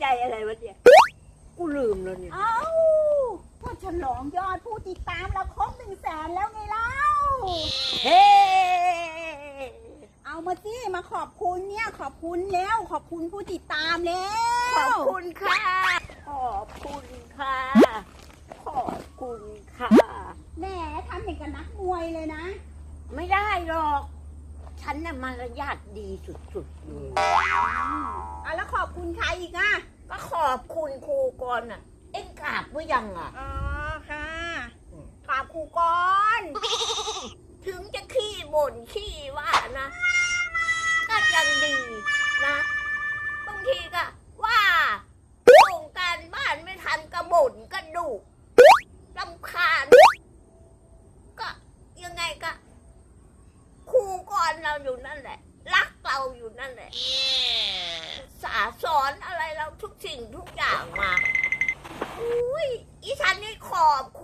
ใจอะไรวะเนี่ย กูลืมแล้วเนี่ย เอ้าก็ฉลองยอดผู้ติดตามเราครบหนึ่งแสนแล้วไงเล่า เฮ้ เอามาสิมาขอบคุณเนี่ยขอบคุณแล้วขอบคุณผู้ติดตามแล้วขอบคุณค่ะ ขอบคุณค่ะ ขอบคุณค่ะ แหมทำอย่างกับนักมวยเลยนะ ไม่ได้หรอก ฉันน่ะมารยาทดีสุดๆเลย อะแล้วขอบคุณใครอีกอะก็ ขอบคุณครูก่อนอะ เอ็งกราบหรือยังอะ อ๋อค่ะอืมขอบครูกรถึงจะขี้บ่นขี้ว่านะก็ยังดีนะบางทีก็ว่าส่งการบ้านไม่ทันกระบ่นกระดูกลำคาญก็ยังไงก็ครูก่อนเราอยู่นั่นแหละ รักเราอยู่นั่นแหละสาสอนอะไรเรา ทุกสิ่งทุกอย่างมาอุ้ยอีฉันนี่ขอบคุณ